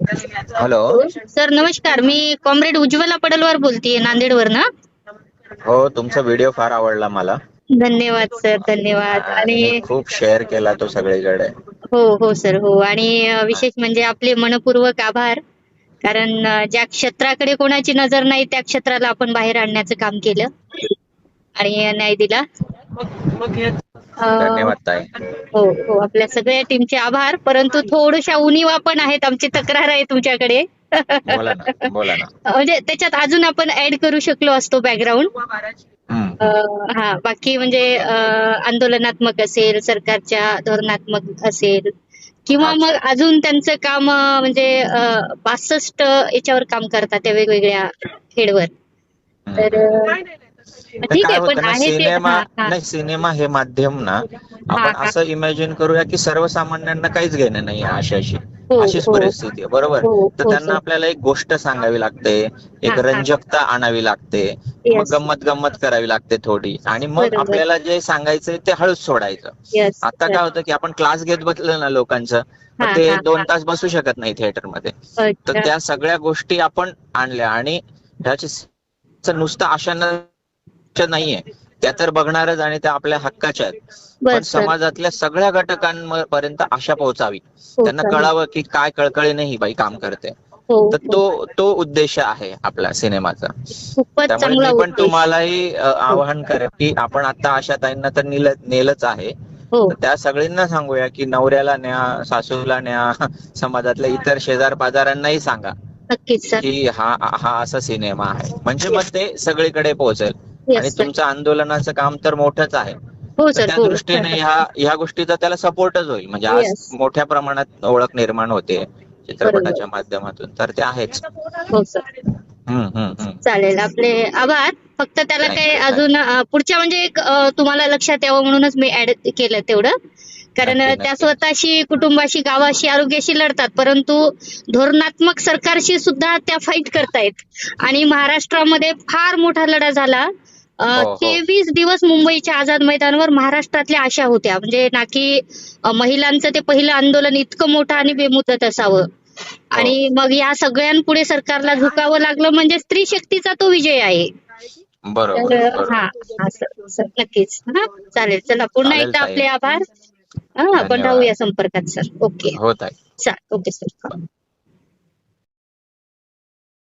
Hello. Sir नमस्कार. मी comrade Ujjwala Padalwar बोलतीये नांदेडवरनं. हो तुमचा व्हिडिओ फार आवडला मला. धन्यवाद सर. धन्यवाद. आणि खूप शेअर केला तो सगळीकडे. हो हो सर. हो. आणि विशेष म्हणजे आपले मनपूर्वक आभार. कारण ज्या क्षेत्राकडे कोणाची नजर नाही त्या क्षेत्राला आपण बाहेर आणण्याचं काम केलं. आणि न्याय दिला. धन्यवाद ताई. हो हो आपल्या सगळ्या टीमचे आभार. परंतु थोड्याशा उणीवा पण आहेत आमची तक्रार आहे तुमच्याकडे. बोला ना बोला ना. म्हणजे त्याच्यात अजून आपण ऍड करू शकलो असतो बॅकग्राऊंड. हा बाकी म्हणजे आंदोलनात्मक असेल सरकारच्या धोरणात्मक असेल किंवा मग अजून त्यांचं काम म्हणजे पासष्ट याच्यावर काम करतात त्या वेगवेगळ्या खेडवर तर तर ठीक काय आहे पण होतं ना आहे ते सिनेमा हा, हा. नाही सिनेमा हे माध्यम ना आपण हा. असं इमॅजिन करूया की सर्वसामान्यांना काहीच घेणं नाही अशाशी हो, अशीच हो. परिस्थिती आहे बरोबर हो, तर हो, त्यांना सर. आपल्याला एक गोष्ट सांगावी लागते एक हा. रंजकता आणावी लागते मग Yes. गंमत गंमत करावी लागते थोडी आणि मग बरोबर. आपल्याला जे सांगायचंय ते हळूच सोडायचं Yes, आता sir. काय होतं की आपण क्लास घेत बसलं ना लोकांचं हा, ते हा, दोन हा. तास बसू शकत नाही थिएटरमध्ये तर अच्छा. त्या सगळ्या गोष्टी आपण आणल्या आणि ह्याची नुसतं आशांना नाहीये. त्या तर बघणारच आणि त्या आपल्या हक्काच्या आहेत. पण. समाजातल्या सगळ्या घटकांपर्यंत आशा पोहोचावी. हो, त्यांना. कळावं की काय कळकळीने ही बाई काम करते. हो, तर हो. तो तो उद्देश आहे आपला सिनेमाचा. त्यामुळे मी पण. तुम्हालाही अ, आवाहन करेन की आपण आता आशा ताईंना तर नेल नेलच आहे. हो. तर त्या सगळ्यांना सांगूया की नवऱ्याला न्या सासूला न्या समाजातल्या इतर शेजार पाजारांनाही सांगा की हा हा असा सिनेमा आहे. म्हणजे मग ते सगळीकडे पोहोचेल. आणि. तुमचं आंदोलनाचं काम तर मोठंच आहे. हो सर त्या हो दृष्टीने ह्या ह्या गोष्टीचा त्याला सपोर्टच होईल. म्हणजे आज Yes. मोठ्या प्रमाणात ओळख निर्माण होते चित्रपटाच्या माध्यमातून. तर ते आहेच. हो सर हम्म, हम्म, हम्म. चालेल. आपले आभार. फक्त त्याला Thank काय you, अजून अ, पुढच्या म्हणजे एक अ, तुम्हाला लक्षात यावं म्हणूनच मी ऍड केलं तेवढं. कारण नक्की, त्या नक्की. स्वतःशी कुटुंबाशी गावाशी आरोग्याशी लढतात. परंतु धोरणात्मक सरकारशी सुद्धा त्या फाईट करतायत. आणि महाराष्ट्रामध्ये फार मोठा लढा झाला. हो, हो. तेवीस दिवस मुंबईच्या आझाद मैदानावर महाराष्ट्रातल्या आशा होत्या. म्हणजे ना की अ, महिलांचं ते पहिलं आंदोलन इतकं मोठं आणि बेमुदत असावं. आणि मग या सगळ्यांपुढे सरकारला झुकावं लागलं म्हणजे स्त्री शक्तीचा तो विजय आहे. बरोबर तर बरोबर. हा असं, नक्कीच. हा चालेल चला पुन्हा चालेल, एकदा ताई. आपले आभार. हा आपण धन्यवाद. राहूया संपर्कात सर. ओके. आहे चालेल ओके सर.